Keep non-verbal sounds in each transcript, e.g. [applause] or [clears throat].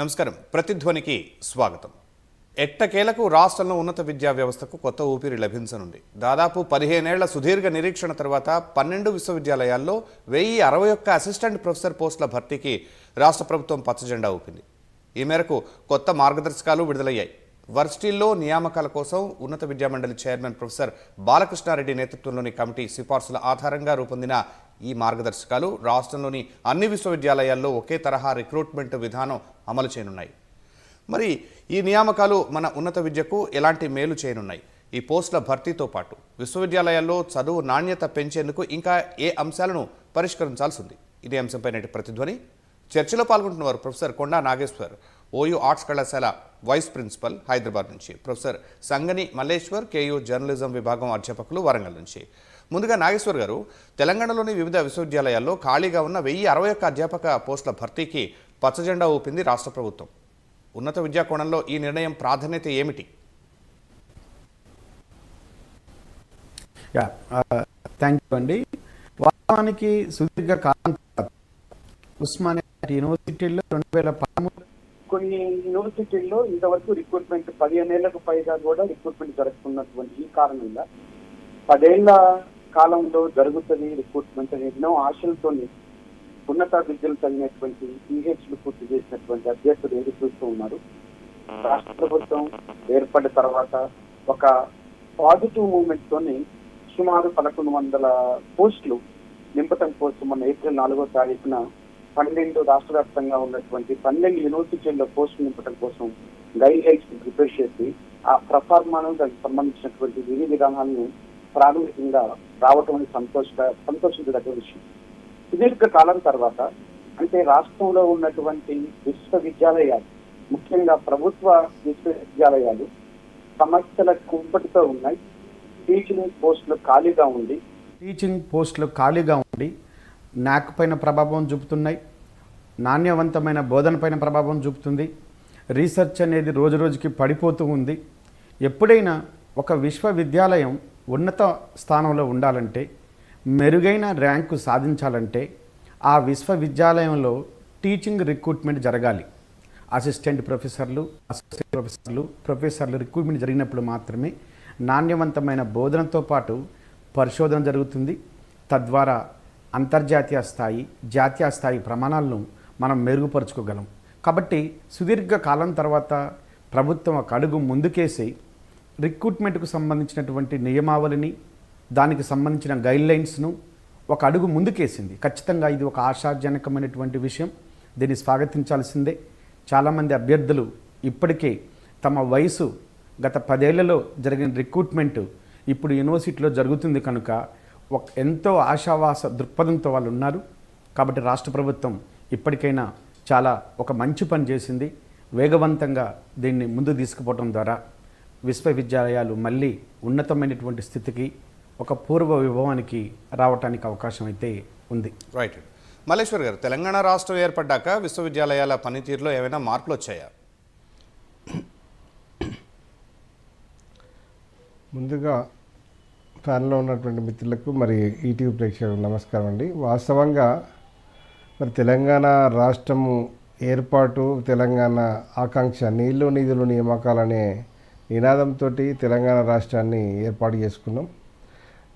నమస్కారం. ప్రతిధ్వనికి స్వాగతం. ఎట్టకేలకు రాష్ట్రంలో ఉన్నత విద్యా వ్యవస్థకు కొత్త ఊపిరి లభించనుంది. దాదాపు పదిహేనేళ్ళ సుదీర్ఘ నిరీక్షణ తర్వాత పన్నెండు విశ్వవిద్యాలయాల్లో వెయ్యి అరవై ఒక్క అసిస్టెంట్ ప్రొఫెసర్ పోస్టుల భర్తీకి రాష్ట్ర ప్రభుత్వం పచ్చజెండా ఊపింది. ఈ మేరకు కొత్త మార్గదర్శకాలు విడుదలయ్యాయి. వర్సిటీల్లో నియామకాల కోసం ఉన్నత విద్యామండలి చైర్మన్ ప్రొఫెసర్ బాలకృష్ణారెడ్డి నేతృత్వంలోని కమిటీ సిఫార్సుల ఆధారంగా రూపొందిన ఈ మార్గదర్శకాలు రాష్ట్రంలోని అన్ని విశ్వవిద్యాలయాల్లో ఒకే తరహా రిక్రూట్మెంట్ విధానం అమలు చేయనున్నాయి. మరి ఈ నియామకాలు మన ఉన్నత విద్యకు ఎలాంటి మేలు చేయనున్నాయి? ఈ పోస్టుల భర్తీతో పాటు విశ్వవిద్యాలయాల్లో చదువు నాణ్యత పెంచేందుకు ఇంకా ఏ అంశాలను పరిష్కరించాల్సి ఉంది? ఇదే అంశంపై నేటి ప్రతిధ్వని. చర్చలో పాల్గొంటున్నవారు professor Konda Nageshwar. OU arts కళాశాల వైస్ ప్రిన్సిపల్ హైదరాబాద్ నుంచి. Professor Sangani Malleshwar KU journalism విభాగం అధ్యాపకులు వరంగల్ నుంచి. ముందుగా నాగేశ్వర్ గారు తెలంగాణలోని వివిధ విశ్వవిద్యాలయాల్లో ఖాళీగా ఉన్న వెయ్యి అరవై ఒక్క అధ్యాపక పోస్టుల భర్తీకి పచ్చజెండా ఊపింది రాష్ట్ర ప్రభుత్వం. ఉన్నత విద్యా కోణంలో ఈ నిర్ణయం ప్రాధాన్యత ఏమిటి? థ్యాంక్ యూ అండి. వాస్తవానికి సుదీర్ఘ కాలం ఉస్మానియా యూనివర్సిటీలో రెండు వేల పదమూడు కొన్ని యూనివర్సిటీల్లో ఇంతవరకు రిక్రూట్మెంట్ పదిహేను ఏళ్ళకు పైగా కూడా రిక్రూట్మెంట్ జరుగుతున్నటువంటి ఈ కారణంగా పదేళ్ళ కాలంలో జరుగుతుంది రిక్రూట్మెంట్ అని ఎన్నో ఆశలతో ఉన్నత విద్యలు చదివినటువంటి పిహెచ్లు పూర్తి చేసినటువంటి అభ్యర్థులు ఎదురుచూస్తూ ఉన్నారు? రాష్ట్ర ప్రభుత్వం ఏర్పడిన తర్వాత ఒక పాజిటివ్ మూమెంట్ తోని సుమారు పదకొండు వందల పోస్టులు నింపటం కోసం మన ఏప్రిల్ నాలుగో తారీఖున పన్నెండు రాష్ట్ర వ్యాప్తంగా ఉన్నటువంటి పన్నెండు యూనివర్సిటీల్లో పోస్టులు నింపడం కోసం గైడ్ లైన్స్ ప్రిపేర్ చేసి ఆ ప్రఫార్మాను దానికి సంబంధించినటువంటి విధి విధానాలను ప్రాథమికంగా రావటం అనేది సంతోష సంతోషించదగ్గ విషయం. సుదీర్ఘ కాలం తర్వాత అంటే రాష్ట్రంలో ఉన్నటువంటి విశ్వవిద్యాలయాలు ముఖ్యంగా ప్రభుత్వ విశ్వవిద్యాలయాలు సమస్యల కుంపటితో ఉన్నాయి. టీచింగ్ పోస్టులు ఖాళీగా ఉండి టీచింగ్ పోస్టులు ఖాళీగా ఉండి నాక్ పైన ప్రభావం చూపుతున్నాయి. నాణ్యవంతమైన బోధనపైన ప్రభావం చూపుతుంది. రీసెర్చ్ అనేది రోజు రోజుకి పడిపోతూ ఉంది. ఎప్పుడైనా ఒక విశ్వవిద్యాలయం ఉన్నత స్థానంలో ఉండాలంటే మెరుగైన ర్యాంకు సాధించాలంటే ఆ విశ్వవిద్యాలయంలో టీచింగ్ రిక్రూట్మెంట్ జరగాలి. అసిస్టెంట్ ప్రొఫెసర్లు అసోసియేట్ ప్రొఫెసర్లు ప్రొఫెసర్లు రిక్రూట్మెంట్ జరిగినప్పుడు మాత్రమే నాణ్యవంతమైన బోధనతో పాటు పరిశోధన జరుగుతుంది. తద్వారా అంతర్జాతీయ స్థాయి జాతీయ స్థాయి ప్రమాణాలను మనం మెరుగుపరుచుకోగలం. కాబట్టి సుదీర్ఘ కాలం తర్వాత ప్రభుత్వం ఒక అడుగు ముందుకేసి రిక్రూట్మెంట్కు సంబంధించినటువంటి నియమావళిని దానికి సంబంధించిన గైడ్లైన్స్ను ఒక అడుగు ముందుకేసింది. ఖచ్చితంగా ఇది ఒక ఆశాజనకమైనటువంటి విషయం. దీన్ని స్వాగతించాల్సిందే. చాలామంది అభ్యర్థులు ఇప్పటికే తమ వయసు గత పదేళ్ళలో జరిగిన రిక్రూట్మెంట్ ఇప్పుడు యూనివర్సిటీలో జరుగుతుంది కనుక ఒక ఎంతో ఆశావాస దృక్పథంతో వాళ్ళు ఉన్నారు. కాబట్టి రాష్ట్ర ప్రభుత్వం ఇప్పటికైనా చాలా ఒక మంచి పని చేసింది. వేగవంతంగా దీన్ని ముందు తీసుకుపోవడం ద్వారా విశ్వవిద్యాలయాలు మళ్ళీ ఉన్నతమైనటువంటి స్థితికి ఒక పూర్వ విభవానికి రావటానికి అవకాశం అయితే ఉంది. రైట్ మల్లేశ్వర్ గారు తెలంగాణ రాష్ట్రం ఏర్పడ్డాక విశ్వవిద్యాలయాల పనితీరులో ఏమైనా మార్పులు వచ్చాయా? ముందుగా ఫ్యాన్లో ఉన్నటువంటి మిత్రులకు మరి ఈటీవీ ప్రేక్షకులకు నమస్కారం అండి. వాస్తవంగా మరి తెలంగాణ రాష్ట్రము ఏర్పాటు తెలంగాణ ఆకాంక్ష నీళ్ళు నిధులు నియామకాలనే నినాదంతో తెలంగాణ రాష్ట్రాన్ని ఏర్పాటు చేసుకున్నాం.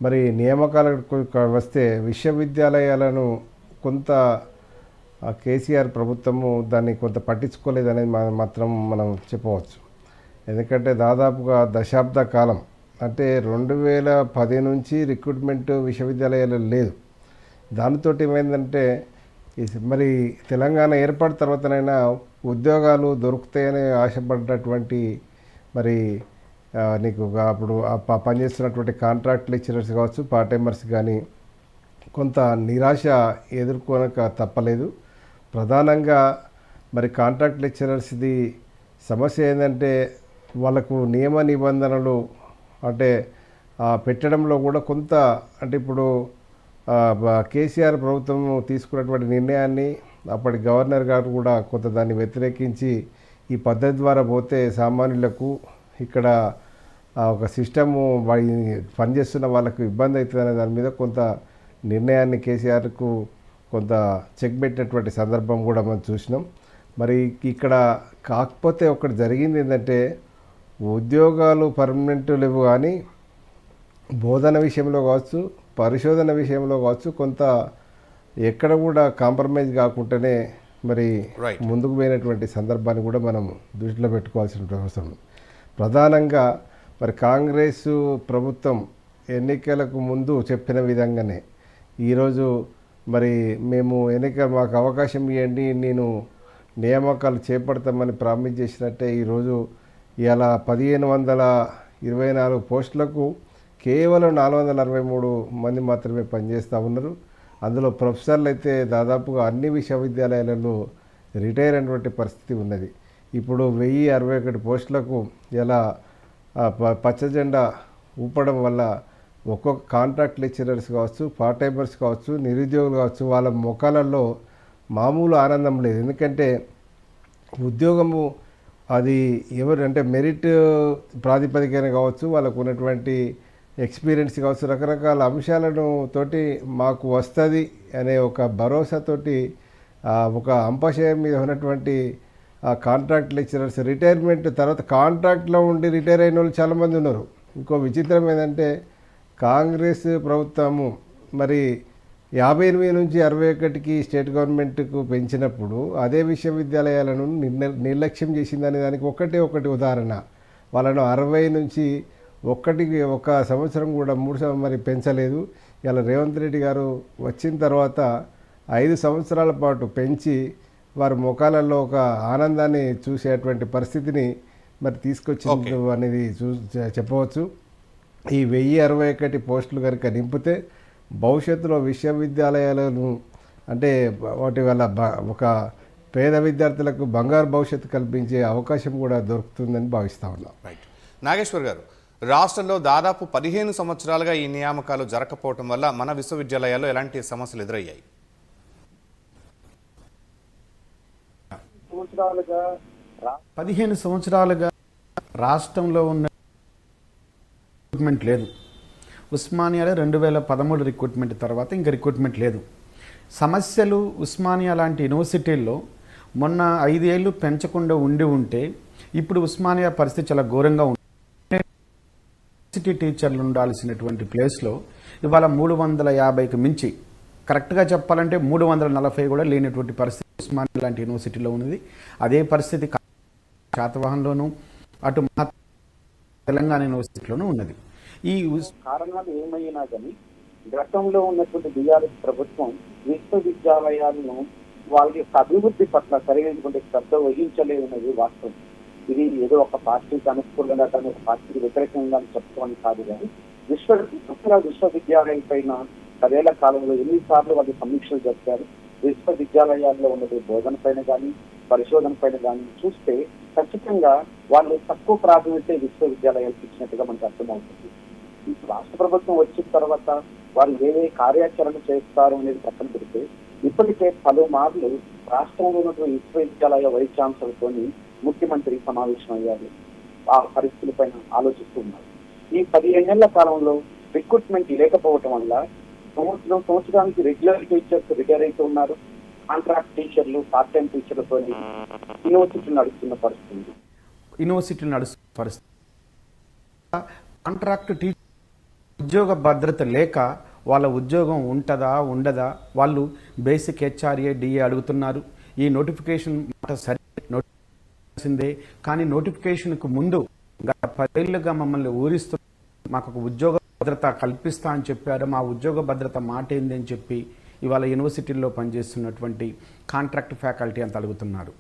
మరి నియామకాలకు వస్తే విశ్వవిద్యాలయాలను కొంత కేసీఆర్ ప్రభుత్వము దాన్ని కొంత పట్టించుకోలేదనేది మా- మాత్రం మనం చెప్పవచ్చు. ఎందుకంటే దాదాపుగా దశాబ్ద కాలం అంటే రెండు వేల పది నుంచి రిక్రూట్మెంట్ విశ్వవిద్యాలయాలు లేదు. దానితోటి ఏమైందంటే మరి తెలంగాణ ఏర్పడిన తర్వాతనైనా ఉద్యోగాలు దొరుకుతాయని ఆశపడ్డటువంటి మరి నీకు అప్పుడు ఆ ప- పనిచేస్తున్నటువంటి కాంట్రాక్ట్ లెక్చరర్స్ కావచ్చు పార్ట్ టైమర్స్ కానీ కొంత నిరాశ ఎదుర్కోనక తప్పలేదు. ప్రధానంగా మరి కాంట్రాక్ట్ లెక్చరర్స్ది సమస్య ఏంటంటే వాళ్ళకు నియమ నిబంధనలు అంటే పెట్టడంలో కూడా కొంత అంటే ఇప్పుడు కేసీఆర్ ప్రభుత్వం తీసుకున్నటువంటి నిర్ణయాన్ని అప్పటి గవర్నర్ గారు కూడా కొంత దాన్ని వ్యతిరేకించి ఈ పద్ధతి ద్వారా పోతే సామాన్యులకు ఇక్కడ ఒక సిస్టము పనిచేస్తున్న వాళ్ళకు ఇబ్బంది అవుతుందనే దాని మీద కొంత నిర్ణయాన్ని కేసీఆర్కు కొంత చెక్ పెట్టినటువంటి సందర్భం కూడా మనం చూసినాం. మరి ఇక్కడ కాకపోతే ఒకటి జరిగింది ఏంటంటే ఉద్యోగాలు పర్మనెంట్ లేవు కానీ బోధన విషయంలో కావచ్చు పరిశోధన విషయంలో కావచ్చు కొంత ఎక్కడ కూడా కాంప్రమైజ్ కాకుండానే మరి. ముందుకు పోయినటువంటి సందర్భాన్ని కూడా మనం దృష్టిలో పెట్టుకోవాల్సిన అవసరం. ప్రధానంగా మరి కాంగ్రెస్ ప్రభుత్వం ఎన్నికలకు ముందు చెప్పిన విధంగానే ఈరోజు మరి మేము ఎన్నిక మాకు అవకాశం ఇవ్వండి నేను నియామకాలు చేపడతామని ప్రామిస్ చేసినట్టే ఈరోజు ఇలా పదిహేను వందల ఇరవై నాలుగు పోస్టులకు కేవలం నాలుగు వందల అరవై మూడు మంది మాత్రమే పనిచేస్తూ ఉన్నారు. అందులో ప్రొఫెసర్లు అయితే దాదాపుగా అన్ని విశ్వవిద్యాలయాలలో రిటైర్ అయినటువంటి పరిస్థితి ఉన్నది. ఇప్పుడు వెయ్యి అరవై ఒకటి పోస్టులకు ఎలా ప- పచ్చ జెండా ఊపడం వల్ల ఒక్కొక్క కాంట్రాక్ట్ లెక్చరర్స్ కావచ్చు పార్ట్ టైమర్స్ కావచ్చు నిరుద్యోగులు కావచ్చు వాళ్ళ ముఖాలలో మామూలు ఆనందం లేదు. ఎందుకంటే ఉద్యోగము అది ఎవరు అంటే మెరిట్ ప్రాతిపదికన కావచ్చు వాళ్ళకు ఉన్నటువంటి ఎక్స్పీరియన్స్ కావచ్చు రకరకాల అంశాలను తోటి మాకు వస్తుంది అనే ఒక భరోసాతోటి ఒక అంపశయం మీద ఉన్నటువంటి కాంట్రాక్ట్ లెక్చరర్స్ రిటైర్మెంట్ తర్వాత కాంట్రాక్ట్లో ఉండి రిటైర్ అయిన వాళ్ళు చాలామంది ఉన్నారు. ఇంకో విచిత్రం ఏంటంటే కాంగ్రెస్ ప్రభుత్వము మరి యాభై ఎనిమిది నుంచి అరవై ఒకటికి స్టేట్ గవర్నమెంట్కు పెంచినప్పుడు అదే విశ్వవిద్యాలయాలను నిర్న నిర్లక్ష్యం చేసిందనే దానికి ఒకటే ఒకటి ఉదాహరణ. వాళ్ళను అరవై నుంచి ఒక్కటికి ఒక సంవత్సరం కూడా మూడు సంవత్సరం మరి పెంచలేదు. ఇలా రేవంత్ రెడ్డి గారు వచ్చిన తర్వాత ఐదు సంవత్సరాల పాటు పెంచి వారి ముఖాలలో ఒక ఆనందాన్ని చూసేటువంటి పరిస్థితిని మరి తీసుకొచ్చింది అనేది చూ చెప్పవచ్చు. ఈ వెయ్యి అరవై ఒకటి పోస్టులు కనుక నింపితే భవిష్యత్తులో విశ్వవిద్యాలయాలను అంటే వాటి వల్ల ఒక పేద విద్యార్థులకు బంగారు భవిష్యత్తు కల్పించే అవకాశం కూడా దొరుకుతుందని భావిస్తా ఉన్నాం. రైట్ నాగేశ్వర్ గారు రాష్ట్రంలో దాదాపు పదిహేను సంవత్సరాలుగా ఈ నియామకాలు జరగకపోవటం వల్ల మన విశ్వవిద్యాలయాల్లో ఎలాంటి సమస్యలు ఎదురయ్యాయి? పదిహేను సంవత్సరాలుగా రాష్ట్రంలో ఉన్న రిక్రూట్మెంట్ లేదు. ఉస్మానియాలో రెండు వేల పదమూడు రిక్రూట్మెంట్ తర్వాత ఇంకా రిక్రూట్మెంట్ లేదు. సమస్యలు ఉస్మానియా లాంటి యూనివర్సిటీల్లో మొన్న ఐదేళ్ళు పెంచకుండా ఉండి ఉంటే ఇప్పుడు ఉస్మానియా పరిస్థితి చాలా ఘోరంగా ఉంది. సిటీ టీచర్లు ఉండాల్సినటువంటి ప్లేస్లో ఇవాళ మూడు వందల యాభైకి మించి కరెక్ట్గా చెప్పాలంటే మూడు వందల నలభై కూడా లేనటువంటి పరిస్థితి ఉస్మానియా లాంటి యూనివర్సిటీలో ఉన్నది. అదే పరిస్థితి శాతవాహన్లోనూ శాతవాహన్లోను అటు మహా తెలంగాణ యూనివర్సిటీలోనూ ఉన్నది. ఈ కారణాలు ఏమైనా కానీ గతంలో ఉన్నటువంటి బీఆర్ఎస్ ప్రభుత్వం విశ్వవిద్యాలయాలను వాళ్ళ యొక్క అభివృద్ధి పట్ల సరైనటువంటి శ్రద్ధ వహించలేదన్నది వాస్తవం. ఇది ఏదో ఒక పార్టీకి అనుకూలంగా కానీ ఒక పార్టీకి వ్యతిరేకంగా చెప్పుకోవడం కాదు కానీ విశ్వ విశ్వ విశ్వవిద్యాలయం పైన పదేళ్ళ కాలంలో ఎన్నిసార్లు వాళ్ళు సమీక్షలు జరిపారు. విశ్వవిద్యాలయాల్లో ఉన్నది బోధన పైన కానీ పరిశోధన పైన కానీ చూస్తే ఖచ్చితంగా వాళ్ళు తక్కువ ప్రాధాన్యత విశ్వవిద్యాలయాలకు ఇచ్చినట్టుగా మనకు అర్థమవుతుంది. రాష్ట్ర ప్రభుత్వం వచ్చిన తర్వాత వారు ఏ ఏ కార్యాచరణ చేస్తారు అనేది పక్కన పెడితే ఇప్పటికే పలుమార్లు రాష్ట్రంలో ఉన్నటువంటి విశ్వవిద్యాలయ వైస్ ఛాన్సలర్తో ముఖ్యమంత్రి సమావేశం అయ్యారు ఆ పరిస్థితులపైన ఆలోచిస్తూ ఉన్నారు. ఈ పదిహేనేళ్ళ కాలంలో రిక్రూట్మెంట్ లేకపోవటం వల్ల సంవత్సరం సంవత్సరానికి రెగ్యులర్ టీచర్స్ రిటైర్ అవుతూ ఉన్నారు. కాంట్రాక్ట్ టీచర్లు పార్ట్ టైం టీచర్లతో యూనివర్సిటీ నడుస్తున్న పరిస్థితి యూనివర్సిటీలు నడుస్తున్న పరిస్థితి. కాంట్రాక్ట్ టీచర్ ఉద్యోగ భద్రత లేక వాళ్ళ ఉద్యోగం ఉంటుందా ఉండదా వాళ్ళు బేసిక్ హెచ్ఆర్ఏ డిఏ అడుగుతున్నారు. ఈ నోటిఫికేషన్ మాట సరి నోటిఫికేషన్దే కానీ నోటిఫికేషన్కు ముందు గత పదేళ్ళుగా మమ్మల్ని ఊరిస్తూ మాకు ఒక ఉద్యోగ భద్రత కల్పిస్తా అని చెప్పారు. మా ఉద్యోగ భద్రత మాట ఏంది అని చెప్పి ఇవాళ యూనివర్సిటీల్లో పనిచేస్తున్నటువంటి కాంట్రాక్ట్ ఫ్యాకల్టీ అంత అడుగుతున్నారు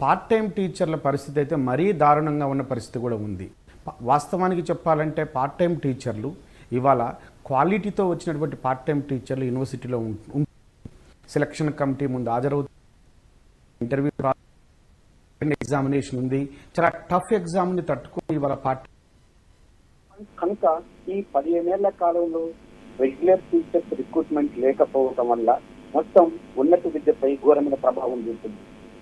పార్ట్ టైం టీచర్ల పరిస్థితి అయితే మరీ దారుణంగా ఉన్న పరిస్థితి కూడా ఉంది. వాస్తవానికి చెప్పాలంటే పార్ట్ టైం టీచర్లు ఇవాళ క్వాలిటీతో వచ్చినటువంటి పార్ట్ టైం టీచర్లు యూనివర్సిటీలో ఉం- సెలక్షన్ కమిటీ ముందు హాజరవుతారు ఇంటర్వ్యూ ఎగ్జామినేషన్ ఉంది. చాలా టఫ్ ఎగ్జామ్ని తట్టుకుని ఇవాళ పార్ట్ కనుక ఈ పదిహేనేళ్ళ కాలంలో రెగ్యులర్ టీచర్స్ రిక్రూట్మెంట్ లేకపోవటం వల్ల మొత్తం ఉన్నత విద్యపై ఘోరమైన ప్రభావం చూపుతుంది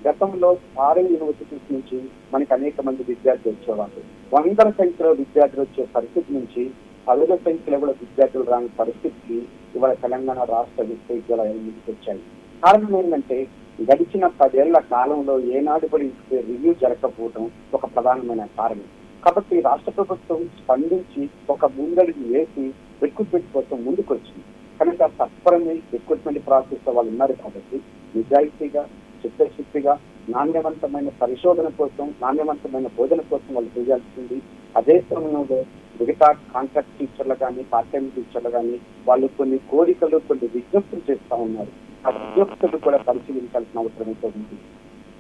గతంలో ఫారెన్ యూనివర్సిటీస్ నుంచి మనకి అనేక మంది విద్యార్థులు వచ్చేవాళ్ళు. వందల సంఖ్యలో విద్యార్థులు వచ్చే పరిస్థితి నుంచి పదుల సంఖ్యలో కూడా విద్యార్థులు రాని పరిస్థితికి ఇవాళ తెలంగాణ రాష్ట్ర విశ్వవిద్యాలయాలు వచ్చాయి కారణం ఏంటంటే గడిచిన పదేళ్ళ కాలంలో ఏనాడు కూడా రివ్యూ జరగకపోవడం ఒక ప్రధానమైన కారణం. కాబట్టి రాష్ట్ర ప్రభుత్వం స్పందించి ఒక ముందడుగు వేసి రిక్రూట్మెంట్ కోసం ముందుకొచ్చింది. కనుక తత్పరమే రిక్రూట్మెంట్ ప్రాసెస్లో వాళ్ళు ఉన్నారు కాబట్టి నిజాయితీగా చిత్తశుద్ధిగా నాణ్యవంతమైన పరిశోధన కోసం నాణ్యవంతమైన బోధన కోసం వాళ్ళు చేయాల్సింది అదే సమయంలో మిగతా కాంట్రాక్ట్ టీచర్లు కానీ పార్ట్ టైం టీచర్లు కానీ వాళ్ళు కొన్ని కోరికలు కొన్ని విజ్ఞప్తులు చేస్తా ఉన్నారు. విజ్ఞప్తులు కూడా పరిశీలించాల్సిన అవసరం అయితే ఉంది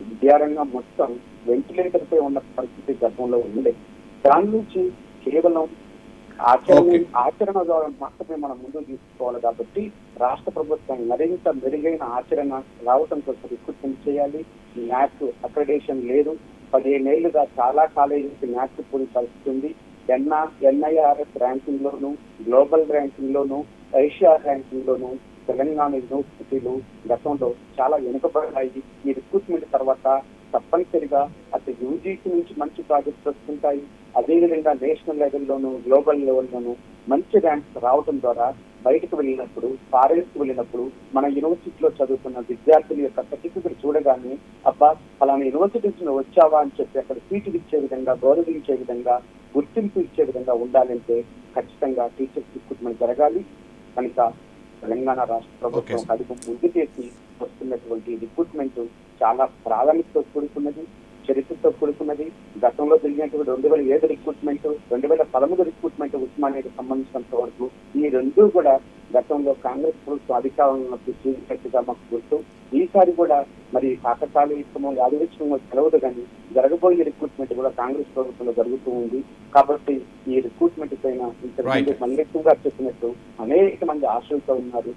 విద్యారంగం మొత్తం వెంటిలేటర్ పై ఉన్న పరిస్థితి గతంలో ఉంది దాని నుంచి కేవలం ఆచరణ. ఆచరణ ద్వారా మాత్రమే మనం ముందుకు తీసుకోవాలి కాబట్టి రాష్ట్ర ప్రభుత్వం మరింత మెరుగైన ఆచరణ రావటం కోసం రిక్రూట్మెంట్ చేయాలి. న్యాక్ అక్రెడేషన్ లేదు. పదిహేనేళ్ళుగా చాలా కాలేజీకి న్యాక్ పోయి పరిస్థితి ఉంది ఎన్ఆ ఎన్ఐఆర్ఎస్ ర్యాంకింగ్ లోను గ్లోబల్ ర్యాంకింగ్ లోను ఏషియా ర్యాంకింగ్ లోను తెలంగాణ యూనివర్సిటీలు గతంలో చాలా వెనుకబడ్డాయి. ఈ రిక్రూట్మెంట్ తర్వాత తప్పనిసరిగా అటు యూజీసీ నుంచి మంచి ప్రాజెక్ట్స్ వస్తుంటాయి. అదేవిధంగా నేషనల్ లెవెల్లోను గ్లోబల్ లెవెల్లోను మంచి ర్యాంక్స్ రావడం ద్వారా బయటకు వెళ్ళినప్పుడు ఫారెన్స్కి వెళ్ళినప్పుడు మన యూనివర్సిటీలో చదువుతున్న విద్యార్థుల యొక్క సర్టిఫికెట్ చూడగానే అబ్బా ఫలానా యూనివర్సిటీస్ నుంచి వచ్చావా? అని చెప్పి అక్కడ సీటు ఇచ్చే విధంగా గౌరవించే విధంగా గుర్తింపు ఇచ్చే విధంగా ఉండాలంటే ఖచ్చితంగా టీచర్స్ రిక్రూట్మెంట్ జరగాలి. కనుక తెలంగాణ రాష్ట్ర ప్రభుత్వం. కడుపు ముందు చేసి వస్తున్నటువంటి రిక్రూట్మెంట్ చాలా ప్రాధాన్యతతో కూడుకున్నది చరిత్రతో కూడుకున్నది గతంలో జరిగినటువంటి రెండు వేల ఏడు రిక్రూట్మెంట్ రెండు వేల పదమూడు రిక్రూట్మెంట్ ఉస్మానియాకి సంబంధించినంత వరకు ఈ రెండు కూడా గతంలో కాంగ్రెస్ ప్రభుత్వం అధికారంలో చేసినట్టుగా మాకు గుర్తు ఈసారి కూడా మరి కాకతాళీయమో యాదృచ్ఛికమో తెలవదు కానీ జరగబోయే రిక్రూట్మెంట్ కూడా కాంగ్రెస్ ప్రభుత్వంలో జరుగుతూ ఉంది. కాబట్టి ఈ రిక్రూట్మెంట్ పైన ఇంతకుముందు గారు చెప్పినట్టు అనేక మంది ఆశలతో ఉన్నారు.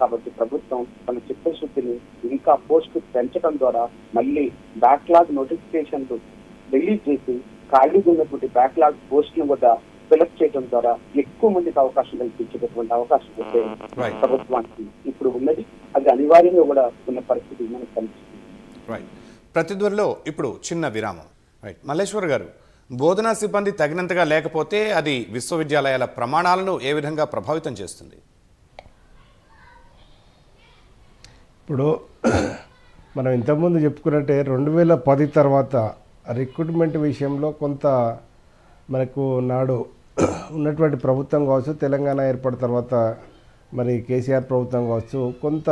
కాబట్టి ప్రభుత్వం తన చిత్తశుద్ధిని ఇంకా పోస్టు పెంచడం ద్వారా మళ్ళీ బ్యాక్లాగ్ నోటిఫికేషన్లు రిలీజ్ చేసి ఖాళీగా ఉన్నటువంటి బ్యాక్లాగ్ పోస్టులను కూడా ఫిలప్ చేయడం ద్వారా ఎక్కువ మందికి అవకాశం కల్పించేటటువంటి అవకాశం అయితే Right. ప్రభుత్వానికి ఇప్పుడు ఉన్నది అది అనివార్యంగా కూడా ఉన్న పరిస్థితి మనకు కనిపిస్తుంది. రైట్ ప్రతిధ్వనిలో ఇప్పుడు చిన్న విరామం. రైట్ మల్లేశ్వర్ గారు బోధనా సిబ్బంది తగినంతగా లేకపోతే అది విశ్వవిద్యాలయాల ప్రమాణాలను ఏ విధంగా ప్రభావితం చేస్తుంది? ఇప్పుడు [clears throat] మనం ఇంతకుముందు చెప్పుకున్నట్టే రెండు వేల పది తర్వాత రిక్రూట్మెంట్ విషయంలో కొంత మనకు నాడు ఉన్నటువంటి ప్రభుత్వం కావచ్చు తెలంగాణ ఏర్పడిన తర్వాత మరి కేసీఆర్ ప్రభుత్వం కావచ్చు కొంత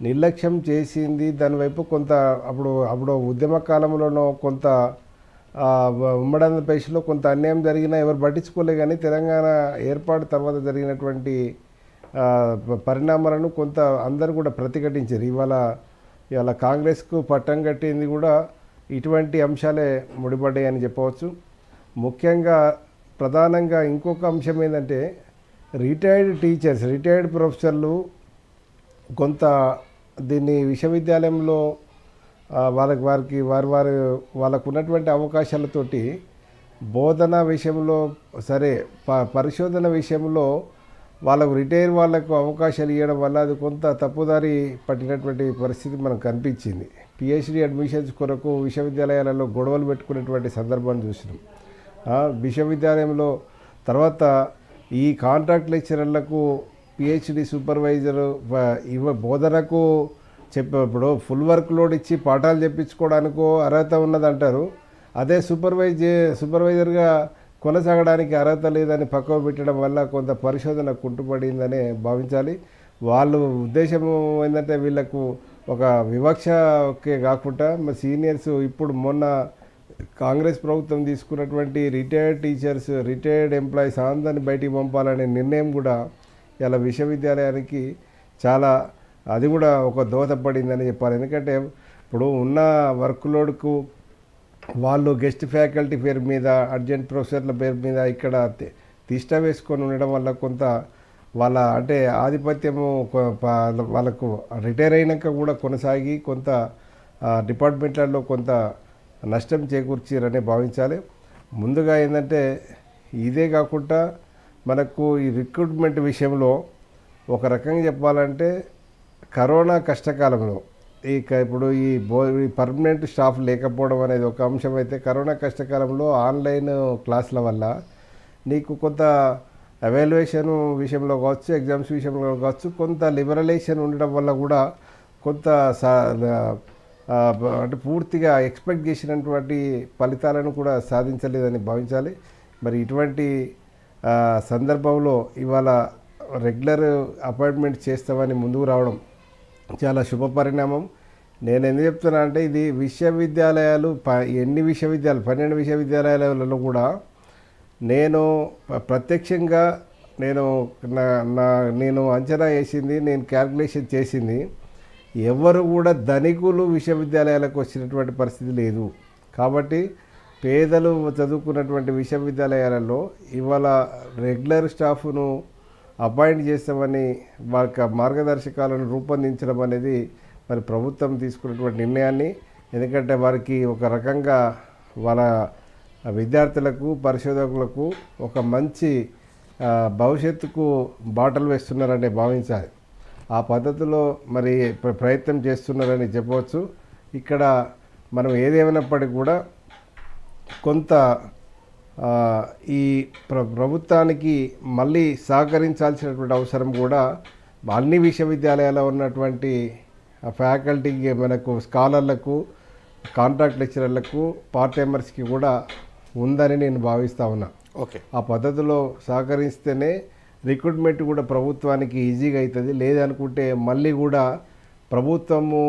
నిర్లక్ష్యం చేసింది దానివైపు కొంత అప్పుడు అప్పుడు ఉద్యమ కాలంలోనో కొంత ఉమ్మడి ఆంధ్రప్రదేశ్లో కొంత అన్యాయం జరిగినా ఎవరు పట్టించుకోలే కానీ తెలంగాణ ఏర్పాటు తర్వాత జరిగినటువంటి పరిణామాలను కొంత అందరూ కూడా ప్రతిఘటించారు. ఇవాళ ఇవాళ కాంగ్రెస్కు పట్టం కట్టింది కూడా ఇటువంటి అంశాలే ముడిపడ్డాయి అని చెప్పవచ్చు. ముఖ్యంగా ప్రధానంగా ఇంకొక అంశం ఏంటంటే రిటైర్డ్ టీచర్స్ రిటైర్డ్ ప్రొఫెసర్లు కొంత దీన్ని విశ్వవిద్యాలయంలో వాళ్ళకి వారికి వారి వారు వాళ్ళకు ఉన్నటువంటి అవకాశాలతోటి బోధన విషయంలో సరే ప పరిశోధన విషయంలో వాళ్ళకు రిటైర్ వాళ్ళకు అవకాశాలు ఇవ్వడం వల్ల అది కొంత తప్పుదారి పట్టినటువంటి పరిస్థితి మనకు కనిపించింది. పిహెచ్డి అడ్మిషన్స్ కొరకు విశ్వవిద్యాలయాలలో గొడవలు పెట్టుకునేటువంటి సందర్భాన్ని చూసినాం. విశ్వవిద్యాలయంలో తర్వాత ఈ కాంట్రాక్ట్ లెక్చరర్లకు పిహెచ్డి సూపర్వైజర్ ఇవ బోధనకు చెప్పేప్పుడు ఫుల్ వర్క్ లోడ్ ఇచ్చి పాఠాలు చెప్పించుకోవడానికో అర్హత ఉన్నదంటారు. అదే సూపర్వైజ్ సూపర్వైజర్గా కొనసాగడానికి అర్హత లేదని పక్కకు పెట్టడం వల్ల కొంత పరిశోధన కుంటుపడిందనే భావించాలి. వాళ్ళు ఉద్దేశం ఏంటంటే వీళ్ళకు ఒక వివక్షకే కాకుండా మా సీనియర్స్ ఇప్పుడు మొన్న కాంగ్రెస్ ప్రభుత్వం తీసుకున్నటువంటి రిటైర్డ్ టీచర్స్ రిటైర్డ్ ఎంప్లాయీస్ అందరిని బయటికి పంపాలనే నిర్ణయం కూడా ఇలా విశ్వవిద్యాలయానికి చాలా అది కూడా ఒక దోహదపడిందని చెప్పాలి. ఎందుకంటే ఇప్పుడు ఉన్న వర్క్ లోడ్కు వాళ్ళు గెస్ట్ ఫ్యాకల్టీ పేరు మీద అర్జెంట్ ప్రొఫెసర్ల పేరు మీద ఇక్కడ తిష్ట వేసుకొని ఉండడం వల్ల కొంత వాళ్ళ అంటే ఆధిపత్యము వాళ్ళకు రిటైర్ అయినాక కూడా కొనసాగి కొంత డిపార్ట్మెంట్లలో కొంత నష్టం చేకూర్చారని భావించాలి. ముందుగా ఏంటంటే ఇదే కాకుండా మనకు ఈ రిక్రూట్మెంట్ విషయంలో ఒక రకంగా చెప్పాలంటే కరోనా కష్టకాలంలో ఈ ఇప్పుడు ఈ బో ఈ పర్మనెంట్ స్టాఫ్ లేకపోవడం అనేది ఒక అంశం అయితే కరోనా కష్టకాలంలో ఆన్లైన్ క్లాసుల వల్ల నీకు కొంత అవాల్యుయేషన్ విషయంలో కావచ్చు ఎగ్జామ్స్ విషయంలో కావచ్చు కొంత లిబరలైజేషన్ ఉండడం వల్ల కూడా కొంత సా- అంటే పూర్తిగా ఎక్స్పెక్ట్ చేసినటువంటి ఫలితాలను కూడా సాధించలేదని భావించాలి. మరి ఇటువంటి సందర్భంలో ఇవాళ రెగ్యులర్ అపాయింట్మెంట్ చేస్తామని ముందుకు రావడం చాలా శుభ పరిణామం. నేను ఎందుకు చెప్తున్నా అంటే ఇది విశ్వవిద్యాలయాలు ప ఎన్ని విశ్వవిద్యాలయాలు పన్నెండు విశ్వవిద్యాలయాలలో కూడా నేను ప్రత్యక్షంగా నేను నా నా నేను అంచనా వేసింది నేను క్యాల్కులేషన్ చేసింది ఎవరు కూడా ధనికులు విశ్వవిద్యాలయాలకు వచ్చినటువంటి పరిస్థితి లేదు. కాబట్టి పేదలు చదువుకున్నటువంటి విశ్వవిద్యాలయాలలో ఇవాళ రెగ్యులర్ స్టాఫ్ను అపాయింట్ చేస్తామని వారి మార్గదర్శకాలను రూపొందించడం అనేది మరి ప్రభుత్వం తీసుకున్నటువంటి నిర్ణయాన్ని. ఎందుకంటే వారికి ఒక రకంగా వాళ్ళ విద్యార్థులకు పరిశోధకులకు ఒక మంచి భవిష్యత్తుకు బాటలు వేస్తున్నారని భావించాలి. ఆ పద్ధతిలో మరి ప్ర- ప్రయత్నం చేస్తున్నారని చెప్పవచ్చు. ఇక్కడ మనం ఏదేమైనప్పటికీ కూడా కొంత ఈ ప్ర ప్రభుత్వానికి మళ్ళీ సహకరించాల్సినటువంటి అవసరం కూడా అన్ని విశ్వవిద్యాలయాల్లో ఉన్నటువంటి ఫ్యాకల్టీకి మనకు స్కాలర్లకు కాంట్రాక్ట్ లెక్చరర్లకు పార్ట్ టైమర్స్కి కూడా ఉందని నేను భావిస్తా ఉన్నా. ఓకే. ఆ పద్ధతిలో సహకరిస్తేనే రిక్రూట్మెంట్ కూడా ప్రభుత్వానికి ఈజీగా అవుతుంది. లేదనుకుంటే మళ్ళీ కూడా ప్రభుత్వము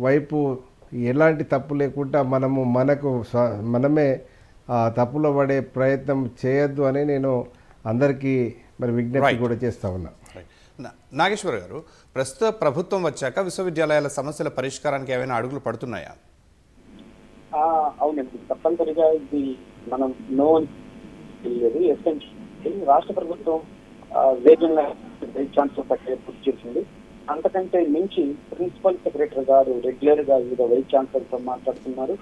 వైపు ఎలాంటి తప్పు లేకుండా మనము మనకు మనమే తప్పులో పడే ప్రయత్నం చేయొద్దు అని నేను అందరికీ మరి విజ్ఞప్తి. కూడా చేస్తా ఉన్నా. నాగేశ్వర్ గారు ప్రస్తుత ప్రభుత్వం వచ్చాక విశ్వవిద్యాలయాల సమస్యల పరిష్కారానికి ఏమైనా అడుగులు పడుతున్నాయా? ఆ, అవునండి. తప్పనిసరిగా ఇది మనం నో రాష్ట్ర ప్రభుత్వం వేగంగా వైస్ ఛాన్సలర్ ప్రక్రియ పూర్తి చేసింది. అంతకంటే మించి ప్రిన్సిపల్ సెక్రటరీ గారు రెగ్యులర్గా వివిధ వైస్ ఛాన్సలర్తో మాట్లాడుతున్నారు.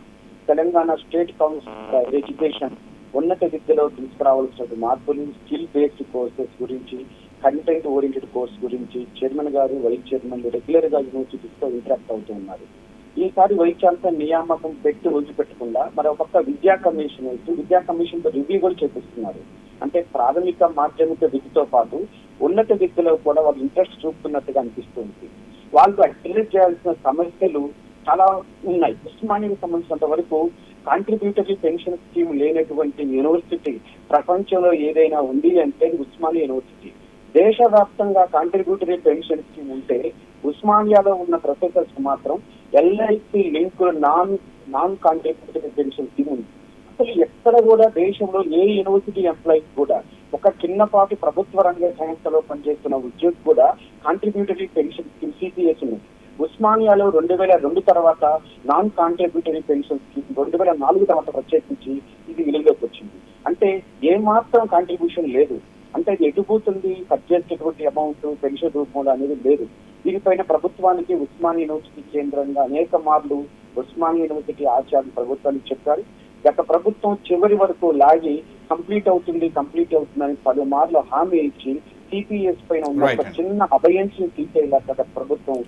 తెలంగాణ స్టేట్ కౌన్సిల్ ఎడ్యుకేషన్ ఉన్నత విద్యలో తీసుకురావాల్సిన మార్పులు స్కిల్ బేస్డ్ కోర్సెస్ గురించి కంటెంట్ ఓరియంటెడ్ కోర్స్ గురించి చైర్మన్ గారు వైస్ చైర్మన్ రెగ్యులర్గా యూనివర్సిటీస్తో ఇంటరాక్ట్ అవుతూ ఉన్నారు. ఈసారి వైస్ ఛాన్సలర్ నియామకం పెట్టి వదిలిపెట్టకుండా మరొక విద్యా కమిషన్ వేసి విద్యా కమిషన్తో రివ్యూ కూడా చేపిస్తున్నారు. అంటే ప్రాథమిక మాధ్యమిక విద్యతో పాటు ఉన్నత విద్యలో కూడా వాళ్ళు ఇంట్రెస్ట్ చూపుతున్నట్టుగా అనిపిస్తుంది. వాళ్ళు అడ్రస్ చేయాల్సిన సమస్యలు చాలా ఉన్నాయి. ఉస్మానియాకి సంబంధించినంత వరకు కాంట్రిబ్యూటరీ పెన్షన్ స్కీమ్ లేనటువంటి యూనివర్సిటీ ప్రపంచంలో ఏదైనా ఉంది అంటే ఉస్మానియా యూనివర్సిటీ దేశవ్యాప్తంగా కాంట్రిబ్యూటరీ పెన్షన్ స్కీమ్ ఉంటే ఉస్మానియాలో ఉన్న ప్రొఫెసర్స్ మాత్రం LIC link non non contributory pension అసలు ఎక్కడ కూడా దేశంలో ఏ యూనివర్సిటీ ఎంప్లాయీస్ కూడా ఒక చిన్నపాటి ప్రభుత్వ రంగ సంస్థలో పనిచేస్తున్న ఉద్యోగి కూడా కాంట్రిబ్యూటరీ పెన్షన్ స్కీమ్ సిపిఎస్ ఉంది. ఉస్మానియాలో రెండు వేల రెండు తర్వాత నాన్ కాంట్రిబ్యూటరీ పెన్షన్ స్కీమ్ రెండు వేల నాలుగు తర్వాత ప్రత్యేకించి ఇది వెలుగులోకి వచ్చింది. అంటే ఏమాత్రం కాంట్రిబ్యూషన్ లేదు. అంటే అది ఎటుపోతుంది? కట్ చేసేటువంటి అమౌంట్ పెన్షన్ రూపంలో అనేది లేదు. దీనిపైన ప్రభుత్వానికి ఉస్మాని యూనివర్సిటీ కేంద్రంగా అనేక మార్లు ఉస్మానియా యూనివర్సిటీ ఆచార్య ప్రభుత్వానికి చెప్పారు. గత ప్రభుత్వం చివరి వరకు లాగి కంప్లీట్ అవుతుంది కంప్లీట్ అవుతుందని పలుమార్లు హామీ ఇచ్చి సిపిఎస్ పైన ఉన్న ఒక. చిన్న అభయంశం తీసేలా గత ప్రభుత్వం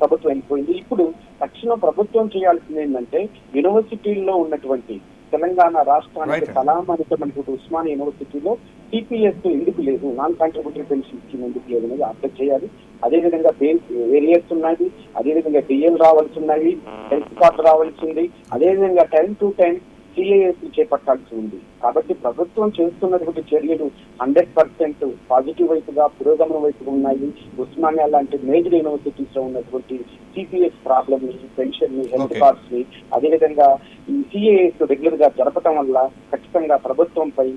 ప్రభుత్వం వెళ్ళిపోయింది ఇప్పుడు తక్షణం ప్రభుత్వం చేయాల్సింది ఏంటంటే యూనివర్సిటీల్లో ఉన్నటువంటి తెలంగాణ రాష్ట్రానికి Right. కళామణితమైనటువంటి ఉస్మానియా యూనివర్సిటీలో టీపీఎస్ ఎందుకు లేదు? నాన్ కాంట్రిబ్యూటరీ పెన్షన్ స్కీమ్ ఎందుకు లేదు అనేది అర్థం చేయాలి. అదేవిధంగా వేరియర్స్ ఉన్నాయి అదేవిధంగా డిఎం రావాల్సి ఉన్నాయి హెల్త్ కార్డు రావాల్సింది అదేవిధంగా టైం టు టైం సిఏఎస్ చేపట్టాల్సి ఉంది. కాబట్టి ప్రభుత్వం చేస్తున్నటువంటి చర్యలు హండ్రెడ్ పర్సెంట్ పాజిటివ్ వైపుగా పురోగమన వైపుగా ఉన్నాయి. ఉస్మానియా లాంటి మేజర్ యూనివర్సిటీస్లో ఉన్నటువంటి సిపిఎస్ ప్రాబ్లమ్ని పెన్షన్ని హెల్త్. కార్డ్స్ని అదేవిధంగా ఈ సిఏఎస్ రెగ్యులర్గా జరపడం వల్ల ఖచ్చితంగా ప్రభుత్వంపై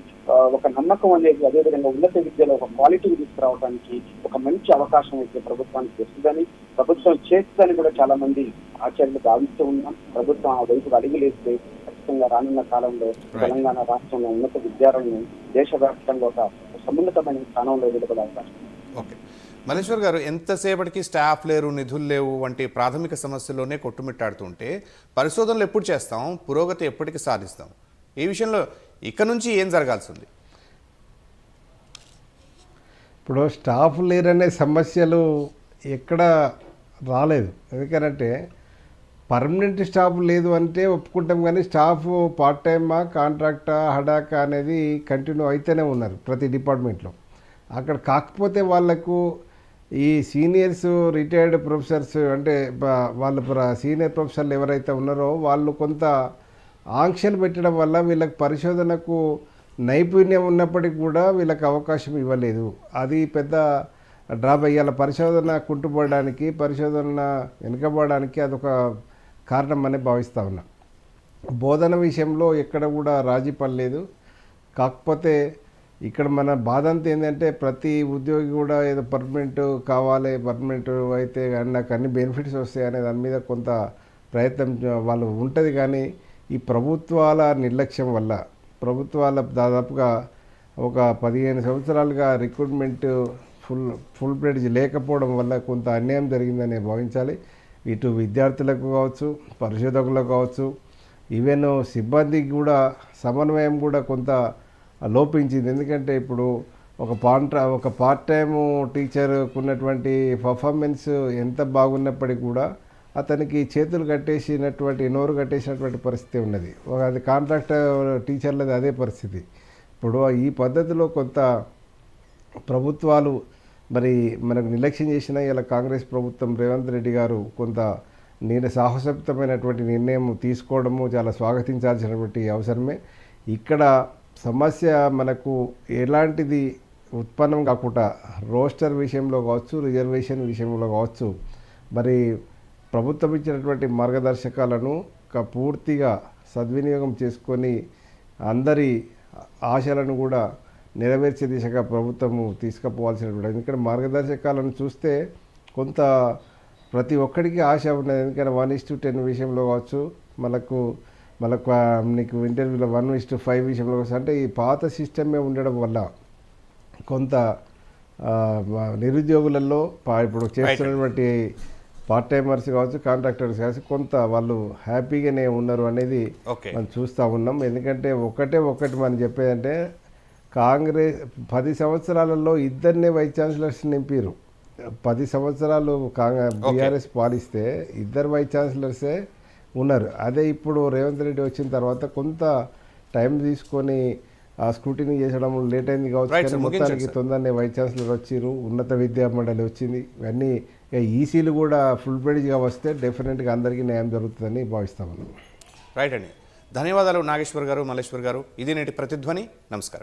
ఒక నమ్మకం అనేది అదేవిధంగా ఉన్నత విద్యలో ఒక క్వాలిటీ తీసుకురావడానికి ఒక మంచి అవకాశం అయితే ప్రభుత్వానికి వస్తుందని ప్రభుత్వం చేస్తుందని కూడా చాలా మంది ఆచార్యులు భావిస్తూ ఉన్నాం. ప్రభుత్వం ఆ వైపు అడుగులేస్తే ఖచ్చితంగా రానున్న కాలంలో తెలంగాణ రాష్ట్రంలో ఉన్నత విద్యారంగం దేశవ్యాప్తంగా ఒక సమున్నతమైన స్థానంలో నిలబడే అవకాశం ఉంది. ఓకే. మల్లేశ్వర్ గారు ఎంతసేపటికి స్టాఫ్ లేరు నిధులు లేవు వంటి ప్రాథమిక సమస్యల్లోనే కొట్టుమిట్టాడుతుంటే పరిశోధనలు ఎప్పుడు చేస్తాం? పురోగతి ఎప్పటికి సాధిస్తాం? ఈ విషయంలో ఇక నుంచి ఏం జరగాల్సి ఉంది ఇప్పుడు స్టాఫ్ లేరనే సమస్యలు ఎక్కడ రాలేదు. ఎందుకనంటే పర్మనెంట్ స్టాఫ్ లేదు అంటే ఒప్పుకుంటాం కానీ స్టాఫ్ పార్ట్ టైమా కాంట్రాక్టా హడాకా అనేది కంటిన్యూ అయితేనే ఉన్నారు ప్రతి డిపార్ట్మెంట్లో. అక్కడ కాకపోతే వాళ్ళకు ఈ సీనియర్స్ రిటైర్డ్ ప్రొఫెసర్స్ అంటే వాళ్ళ ప్ర- సీనియర్ ప్రొఫెసర్లు ఎవరైతే ఉన్నారో వాళ్ళు కొంత ఆంక్షలు పెట్టడం వల్ల వీళ్ళకి పరిశోధనకు నైపుణ్యం ఉన్నప్పటికీ కూడా వీళ్ళకి అవకాశం ఇవ్వలేదు. అది పెద్ద డ్రాప్ అయ్యాల. పరిశోధన కుంటుపడడానికి పరిశోధన వెనుకబడడానికి అదొక కారణం అని భావిస్తా ఉన్నా. బోధన విషయంలో ఎక్కడ కూడా రాజీ పడలేదు. కాకపోతే ఇక్కడ మన బాధ అంతా ఏంటంటే ప్రతి ఉద్యోగి కూడా ఏదో పర్మనెంట్ కావాలి పర్మనెంట్ అయితే కానీ నాకు అన్ని బెనిఫిట్స్ వస్తాయి అనే దాని మీద కొంత ప్రయత్నం వాళ్ళు ఉంటుంది కానీ ఈ ప్రభుత్వాల నిర్లక్ష్యం వల్ల ప్రభుత్వాల దాదాపుగా ఒక పదిహేను సంవత్సరాలుగా రిక్రూట్మెంట్ ఫుల్ ఫుల్ ప్లేడ్జ్ లేకపోవడం వల్ల కొంత అన్యాయం జరిగిందని భావించాలి. ఇటు విద్యార్థులకు కావచ్చు పరిశోధకులకు కావచ్చు ఈవెన్ సిబ్బందికి కూడా సమన్వయం కూడా కొంత లోపించింది. ఎందుకంటే ఇప్పుడు ఒక పాంట్రా ఒక పార్ట్ టైం టీచర్కు ఉన్నటువంటి పర్ఫార్మెన్స్ ఎంత బాగున్నప్పటికీ కూడా అతనికి చేతులు కట్టేసినటువంటి నోరు కట్టేసినటువంటి పరిస్థితి ఉన్నది. ఒక అది కాంట్రాక్ట్ టీచర్లది అదే పరిస్థితి. ఇప్పుడు ఈ పద్ధతిలో కొంత ప్రభుత్వాలు మరి మనకు నిర్లక్ష్యం చేసిన ఇలా కాంగ్రెస్ ప్రభుత్వం రేవంత్ రెడ్డి గారు కొంత నేను సాహసప్తమైనటువంటి నిర్ణయం తీసుకోవడము చాలా స్వాగతించాల్సినటువంటి అవసరమే. ఇక్కడ సమస్య మనకు ఎలాంటిది ఉత్పన్నం కాకుండా రోస్టర్ విషయంలో కావచ్చు రిజర్వేషన్ విషయంలో కావచ్చు మరి ప్రభుత్వం ఇచ్చినటువంటి మార్గదర్శకాలను క- పూర్తిగా సద్వినియోగం చేసుకొని అందరి ఆశలను కూడా నెరవేర్చే దిశగా ప్రభుత్వము తీసుకుపోవాల్సినటువంటి ఎందుకంటే మార్గదర్శకాలను చూస్తే కొంత ప్రతి ఒక్కడికి ఆశ ఉన్నది. ఎందుకంటే వన్ ఇస్ టు టెన్ విషయంలో కావచ్చు మనకు మనకు నీకు ఇంటర్వ్యూలో వన్ ఇస్ టు ఫైవ్ విషయంలో కావచ్చు. అంటే ఈ పాత సిస్టమే ఉండడం వల్ల కొంత నిరుద్యోగులలో ఇప్పుడు చేస్తున్నటువంటి పార్ట్ టైమర్స్ కావచ్చు కాంట్రాక్టర్స్ కావచ్చు కొంత వాళ్ళు హ్యాపీగానే ఉన్నారు అనేది మనం చూస్తూ ఉన్నాం. ఎందుకంటే ఒకటే ఒకటి మనం చెప్పేదంటే కాంగ్రెస్ పది సంవత్సరాలలో ఇద్దరినే వైస్ ఛాన్సలర్స్ నింపారు పది సంవత్సరాలు కాంగ్రెస్ బీఆర్ఎస్ పాలిస్తే ఇద్దరు వైస్ ఛాన్సలర్సే ఉన్నారు. అదే ఇప్పుడు రేవంత్ రెడ్డి వచ్చిన తర్వాత కొంత టైం తీసుకొని ఆ స్క్రూటినీ చేసడం లేట్ అయింది కావచ్చు మొత్తానికి. తొందరనే వైస్ ఛాన్సలర్ వచ్చిర్రు. ఉన్నత విద్యా మండలి వచ్చింది. ఇవన్నీ ఈసీలు కూడా ఫుల్ ప్లేడ్గా వస్తే డెఫినెట్గా అందరికీ న్యాయం జరుగుతుందని భావిస్తామన్నాం రైట్ అండి. ధన్యవాదాలు నాగేశ్వర్ గారు మల్లేశ్వర్ గారు. ఇది నేటి ప్రతిధ్వని. నమస్కారం.